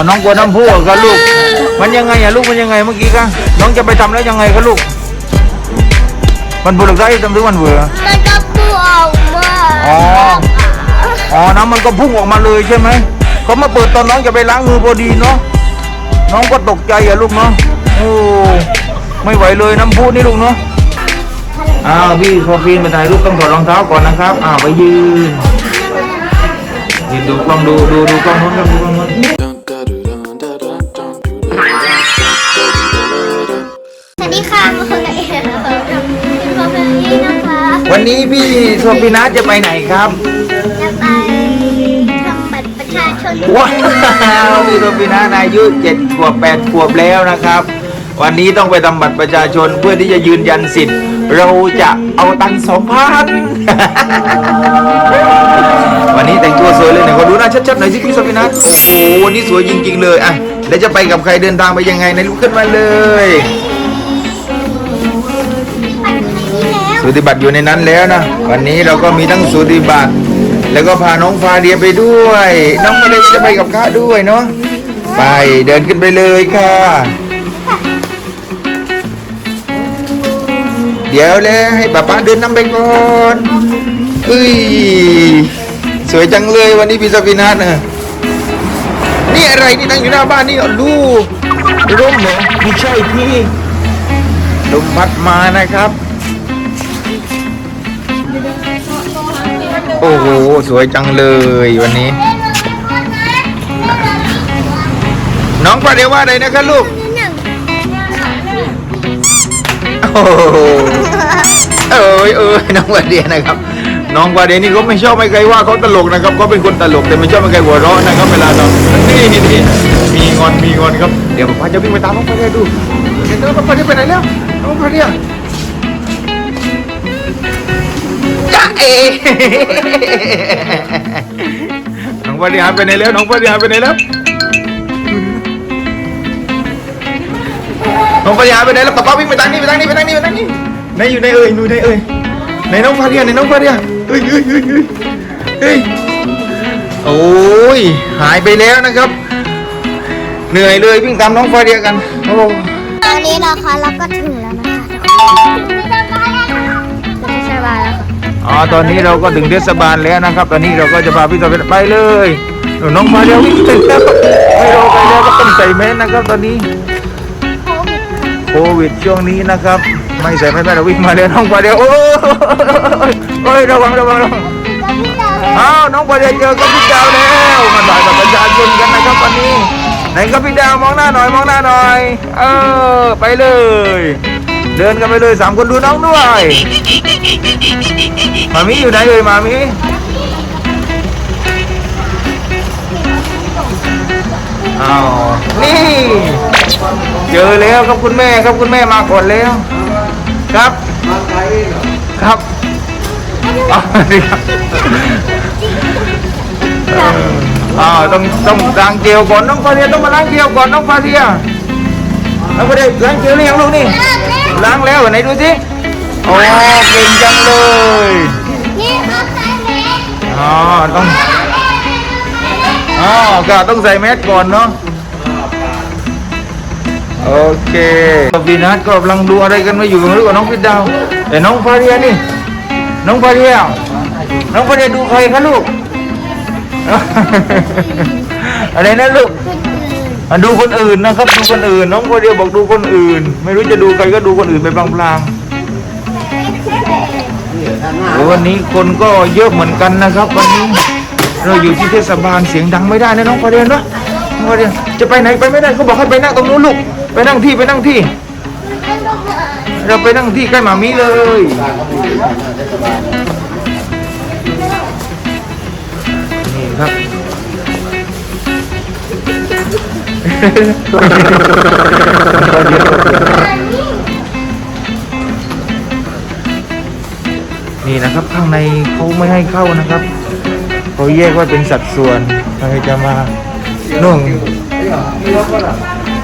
อน้องกลัวน้ำพุเหรอครับลูก มันยังไงอะลูกมันยังไงเมื่อกี้คะน้องจะไปทำแล้วยังไงครับลูก มันบุหรี่ได้ทำถึงมันเบื่อมันก็ปูออกมาอ๋ออ๋อน้ำมันก็พุ่งออกมาเลยใช่ไหมเขามาเปิดตอนน้องจะไปล้างมือพอดีเนาะน้องก็ตกใจอะลูกเนาะโอ้ไม่ไหวเลยน้ำพุนี่ลูกเนาะอ้าวพี่พอปีนไปถ่ายรูปต้องถอดรองเท้าก่อนนะครับอ้าวไปยืนยืนดูกล้องดูดูดูกล้องนู้นครับดูกล้องนู้น วันนี้พี่โซฟีนัสจะไปไหนครับจะไปทำบัตรประชาชนว้าวพี่โซฟีนัสอายุเจ็ดขวบแปดขวบแล้วนะครับ วันนี้ต้องไปทำบัตรประชาชนเพื่อที่จะยืนยันสิทธิ์ เราจะเอาตังค์สองพันวันนี้แต่งตัวสวยเลยเนี่ยขอดูหน้าชัดๆหน่อยสิพี่โซฟีนัสโอ้โหวันนี้สวยจริงๆเลยอะแล้วจะไปกับใครเดินทางไปยังไงในะลุกขึ้นมาเลย สูติบัตรอยู่ในนั้นแล้วนะวันนี้เราก็มีทั้งสูติบัตรแล้วก็พาน้องฟาเดียไปด้วย น้องฟาเดียจะไปกับข้าด้วยเนาะไปเดินขึ้นไปเลยค่ะ เดี๋ยวเลยให้ป้าป้าเดินนำไปก่อนเอ้ยสวยจังเลยวันนี้พี่สปินัทเนอะนี่อะไรนี่นั่งอยู่หน้าบ้านนี่เหรอลูร่มเหรอไม่ใช่พี่ลมพัดมานะครับ โอ้โห สวยจังเลยวันนี้ น้องปาเดว่าอะไรนะครับลูก โอ้โหเอ้ยเอ้ยน้องปาเดนะครับ น้องปาเดนี่เขาไม่ชอบไม่ใครว่าเขาตลกนะครับเขาเป็นคนตลกแต่ไม่ชอบไม่ใครหัวเราะนะครับเวลาเรานี่นี่นี่มีงอนมีงอนครับ เดี๋ยวป้าจะวิ่งไปตามน้องปาเดดูเดี๋ยวน้องปาเดียไปไหนแล้ว น้องปาเด จ้าเอน้องปาริหารไปไหนแล้วน้องปาริหารไปไหนแล้วน้องปาริหารไปไหนแล้วป๊าป๊าวิ่งไปทางนี้ไปทางนี้ไปทางนี้ไปทางนี้ไหนอยู่ไหนเอ่ยอยู่ไหนเอ่ยไหนน้องปาริหารไหนน้องปาริหารเฮ้ยเฮ้ยเฮ้ยเฮ้ยเฮ้ยโอ้ยหายไปแล้วนะครับ เหนื่อยเลยวิ่งตามน้องปาริหารกันโอ้ตอนนี้นะคะเราก็ถึงแล้วนะคะ ตอนนี้เราก็ถึงเทศบาลแล้วนะครับ ตอนนี้เราก็จะพาพี่ตะเวนไปเลยหนูน้องมาเร็ววิ่งถึงแล้วไม่รอไปแล้วก็ต้องใส่แมสนะครับ ตอนนี้โควิดช่วงนี้นะครับ ไม่ใส่แมสไม่เราวิ่งมาเร็วน้องมาเร็วโอ้ยโอ้ยระวังระวังระวังอ้าวน้องมาเร็วเจอกับพี่ดาวแล้วมาถ่ายกับประชาชนกันนะครับวันนี้ไหนครับพี่ดาวมองหน้าหน่อยมองหน้าหน่อย เออไปเลย เดินกันไปเลยสามคนดูน้องด้วยมามิอยู่ไหนเลยมามิอ้าวนี่ เจอแล้วครับคุณแม่ครับคุณแม่มาก่อนแล้ว ครับครับอ๋อนี่ครับอ่ออ้าต้องต้องล้างเจลก่อนน้องฟาเดียต้องมาล้างเจลก่อนน้องฟาเดียน้องฟาเดียล้างเจลหรือยังลูกนี่ ล้างแล้วไหนดูสิโอ้เก่งจังเลยนี่เอาใส่แมสอ๋อต้องอ๋อก็ต้องใส่แมสก่อนเนาะโอเคพีนัทก็กำลังดูอะไรกันมาอยู่หรือกับน้องพิดดาวแต่น้องฟาเรียนี่น้องฟาเรียน้องฟาเรียดูใครคะลูกอะไรนะลูก อะดูคนอื่นนะครับ ดูคนอื่น น้องฟาเรียบอกดูคนอื่น ไม่รู้จะดูใครก็ดูคนอื่นไปพลางๆโอ้วันนี้คนก็เยอะเหมือนกันนะครับ วันนี้เราอยู่ที่เทศบาลเสียงดังไม่ได้นะน้องฟาเรียนนะน้องฟาเรียนจะไปไหนไปไม่ได้เขาบอกให้ไปนั่งตรงนู้นลูกไปนั่งที่ไปนั่งที่ เราไปนั่งที่ใกล้หมามีเลย นี่นะครับข้างในเขาไม่ให้เข้านะครับเขาแยกว่าเป็นสัดส่วนใครจะมานุ่ง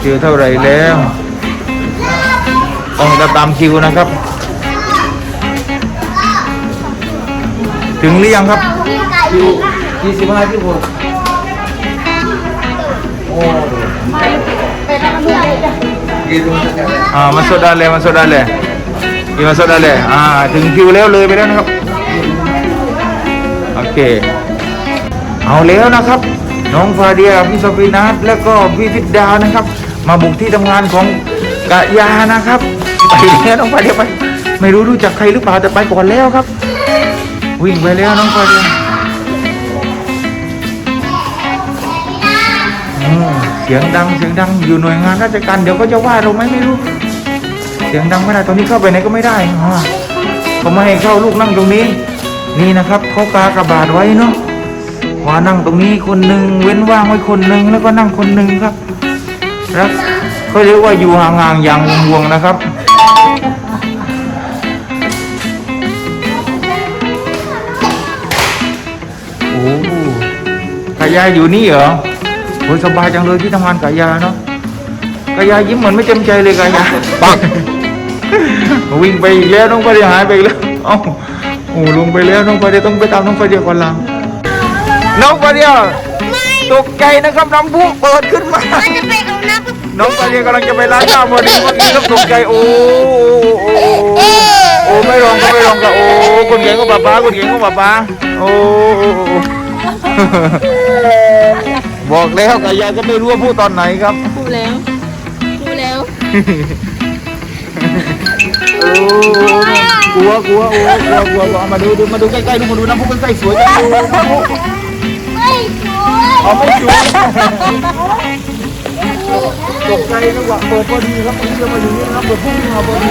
คิวเท่าไหร่แล้วต้องตามคิวนะครับ ถึงหรือยังครับคิวยี่สิบห้าที่หกโอ้ อ่ามาโซดาเลยมาโซดาเลยอีมาโซดาเลยอ่าถึงคิวแล้วเลยไปแล้วนะครับโอเค เอาแล้วนะครับ น้องฟาเดียพี่โซฟีนัทแล้วก็พี่พิดานะครับ มาบุกที่ทำงานของกะยานะครับไปแล้วน้องฟาเดียไป ไม่รู้รู้จักใครหรือเปล่าแต่ไปก่อนแล้วครับ วิ่งไปแล้วน้องฟาเดียอืม เสียงดังเสียงดังอยู่หน่วยงานราชการเดี๋ยวก็จะว่าเราไหมไม่รู้ เสียงดังไม่ได้ตอนนี้เข้าไปไหนก็ไม่ได้เขาไม่ให้เข้าลูกนั่งตรงนี้ นี่นะครับเขากากระบาดไว้เนาะว่านั่งตรงนี้คนหนึ่งเว้นว่างไว้คนหนึ่งแล้วก็นั่งคนหนึ่งครับแล้วเขาเรียกว่าอยู่ห่างๆอย่างห่วงๆนะครับโอ้กายาอยู่นี่เหรอ โอ้ยสบายจังเลยที่ทำงานกายาเนาะกายายิ้มเหมือนไม่เต็มใจเลยกายาปักวิ่งไปอีกแล้วน้องไปเดียหายไปอีกแล้วเอ้าโอ้ลงไปแล้วน้องไปเดียต้องไปตามน้องไปเดียก่อนหลังน้องไปเดียไม่ตกใจนะครับน้ำพุเปิดขึ้นมามันจะไปเอาน้ำกับน้องไปเดียกำลังจะไปล้างหน้าพอดีเมื่อกี้ก็ตกใจโอ้โอ้โอ้โอ้โอ้ไม่ร้องก็ไม่ร้องก็โอ้คนเก่งก็ป้าป้าคนเก่งก็ป้าป้าโอ้โอ้โอ้ บอกแล้วกายายก็ไม่รู้ว่าพูดตอนไหนครับ พูดแล้ว พูดแล้วโอ้กลัวกลัวโอ้กลัวกลัวกลัวมาดูดูมาดูใกล้ๆดูมาดูน้ำพุใกล้ๆสวยจังเลยน้ำพุไม่สวยเอาไม่สวยตกใจจังหวะเปิดพอดีครับผมจะมาอยู่นี่นะครับเปิดพุ่งมาพอดี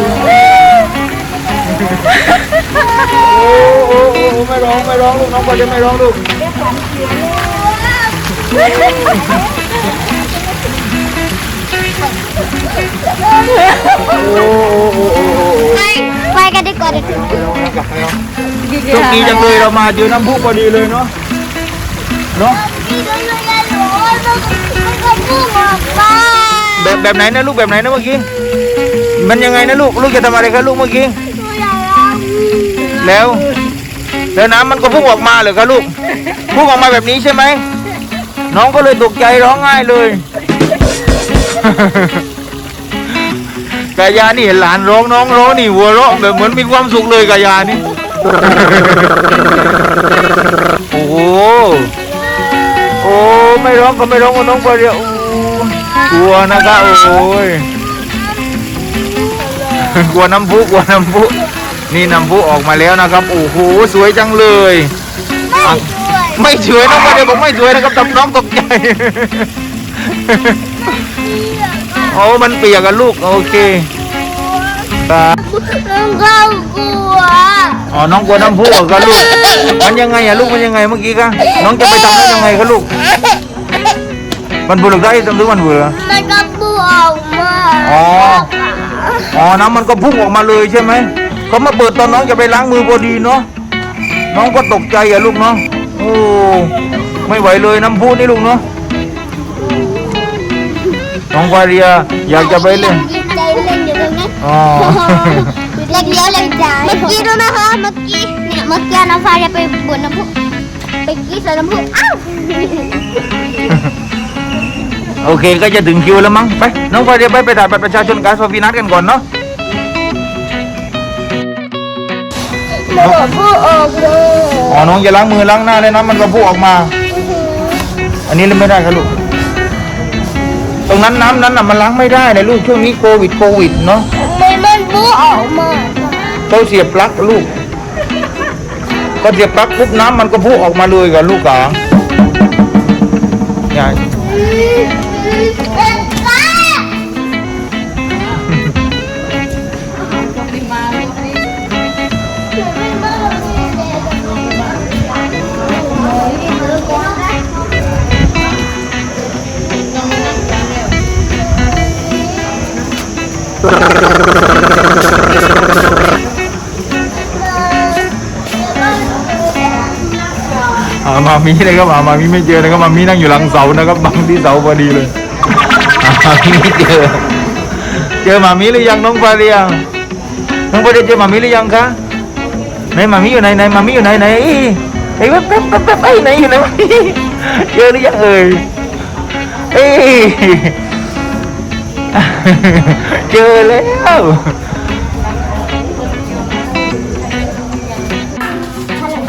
โอ้โอ้โอ้ไม่ร้องไม่ร้องลูกน้องไปเลยไม่ร้องลูกโอ้โอ้โอ้โอ้ ไปไปกันดีกว่าเด็กโชคดีจังเลยเรามาเจอน้ำพุพอดีเลยเนาะเนาะพี่ต้องเลยอย่าหลงมันก็พุ่งออกมาแบบแบบไหนนะลูกแบบไหนนะเมื่อกี้มันยังไงนะลูกลูกจะทำอะไรครับลูกเมื่อกี้ตัวใหญ่แล้วแล้ว แล้วน้ำมันก็พุ่งออกมาเลยครับลูกพุ่งออกมาแบบนี้ใช่ไหม น้องก็เลยตกใจร้องไห้เลยกายานี่เห็นหลานร้องน้องร้องนี่หัวเราะแบบเหมือนมีความสุขเลยกายานี่ โอ้โหโอ้ไม่ร้องก็ไม่ร้องก็น้องไปเดียวกลัวนะครับโอ้ยกลัวน้ำพุกลัวน้ำพุนี่น้ำพุออกมาแล้วนะครับ โอ้โหสวยจังเลย ไม่สวยน้องไปเดียวบอกไม่สวยนะครับทำน้องตกใจ โอ้มันเปียกกันลูกโอเคตาน้องก็กลัวอ๋อ น้องกลัวน้ำพุเหรอครับลูก มันยังไงอะลูกมันยังไงเมื่อกี้คะน้องจะไปทำได้ยังไงครับลูก มันบุรุษได้ทำหรือมันเบื่อมันก็พุ่งออกมา อ๋อ อ๋อ น้ำมันก็พุ่งออกมาเลยใช่ไหมเขามาเปิดตอนน้องจะไปล้างมือพอดีเนาะ น้องก็ตกใจอะลูกเนาะโอ้ไม่ไหวเลยน้ำพุนี่ลูกเนาะน้องวาเรียอยากจะไปเล่นยินใจเล่นอยู่ตรงนั้นอ๋อเล็กเดียวเล็กใจเมื่อกี้ดูนะคะเมื่อกี้เนี่ยเมื่อกี้น้ำฟ้าจะไปบนน้ำพุไปกี้ใส่น้ำพุอ้าวโอเคก็จะถึงคิวแล้วมั้งไปน้องไปเดี๋ยวไปไปถ่ายบัตรประชาชนการสฟีนัทกันก่อนเนาะ เดี๋ยวพูดออกเลยอ๋อน้องจะล้างมือล้างหน้าเลยนะมันก็พุ่งออกมา อันนี้เล่นไม่ได้ครับลูก ตรงนั้นน้ำนั้นน่ะมันล้างไม่ได้นะลูกช่วงนี้โควิดโควิดเนาะไม่มันพูดออกมาเขาเสียบปลั๊กลูกก็เสียบปลั๊กปุ๊บน้ำมันก็พุ่งออกมาเลยกับลูกกาเนี่ย อ่ามามีเลยครับอ่ามามีไม่เจอนะครับมามีนั่งอยู่หลังเสานะครับบังที่เสาพอดีเลยอ่ามามีไม่เจอ เจอมามีหรือยังน้องฟาเรียน้องฟาเรียเจอมามีหรือยังคะไหนมามีอยู่ไหนไหนมามีอยู่ไหนไหนเอ้ยเอ้ยแป๊บแป๊บแป๊บแป๊บเอ้ยไหนอยู่ไหนมามีเจอหรือยังเอ่ยเอ้ย เจอแล้ว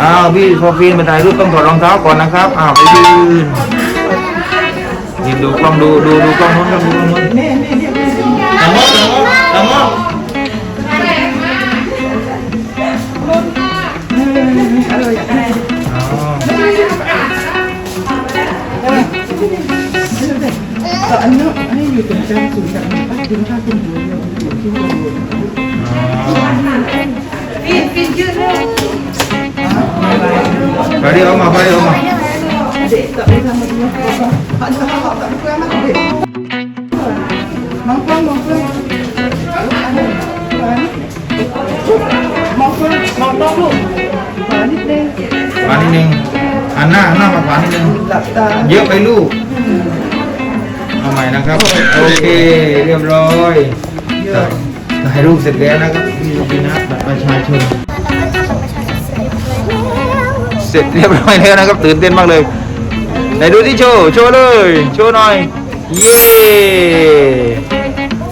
อ้าวพี่โซฟีนมาถ่ายรูปต้องถอดรองเท้าก่อนนะครับอ้าวไปยืนยืนดูกล้องดูดูดูกล้องนู้นดูกล้องนู้นตามองตามองตามองอ๋อแต่อันนี้อันนี้ อยู่ตรงกลางศูนย์กลางบ้านคุณค่าคุณหัวอยู่อยู่ที่หัวอยู่ไปเดี๋ยวเอามาไปเดี๋ยวเอามาเด็กแต่ไม่ทำมันเยอะพันธะขอบแบบเพื่อนมันเด็กมองเพื่อนมองเพื่อนมองเพื่อนมองต้องลูกขวานิดนึงขวานิดนึงหันหน้าหันหน้ามาขวานิดนึงหลับตาเยอะไปลูก เอาใหม่นะครับ โอเค เรียบร้อยถ่ายรูปเสร็จแล้วนะครับพี่พี่นัทบัตรประชาชน เสร็จเรียบร้อยแล้วนะครับตื่นเต้นมากเลยไหนดูที่โชว์ โชว์เลย โชว์หน่อย เย้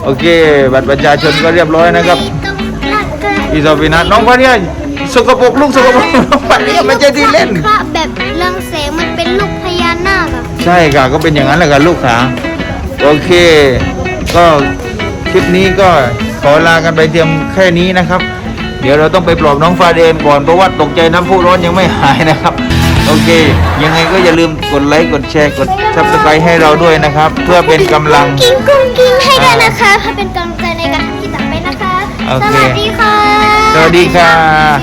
โอเค บัตรประชาชนก็เรียบร้อยนะครับพี่ซอฟีนัทน้องพันเนี่ยสกปรกลูกสกปรกน้องพันเนี่ยไม่ใช่ที่เล่นคราบแบบเรื่องแสงมันเป็นลูกพญานาคอะใช่ค่ะก็เป็นอย่างนั้นแหละค่ะลูกขา โอเค ก็คลิปนี้ก็ขอลากันไปเพียงแค่นี้นะครับ เดี๋ยวเราต้องไปปลอบน้องฟาเดนก่อนเพราะว่าตกใจน้ำพุร้อนยังไม่หายนะครับ โอเค ยังไงก็อย่าลืมกดไลค์กดแชร์กดซับสไครต์ให้เราด้วยนะครับ เพื่อเป็นกำลังกิ้งกุ้งกิ้งให้ด้วยนะคะเพื่อเป็นกำลังใจในการทำคลิปต่อไปนะคะ โอสเค วัสดีค่ะสวัสดีค่ะ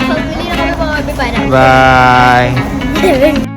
ขอบคุณที่เราไปบายบายนะ บายบ๊ายบาย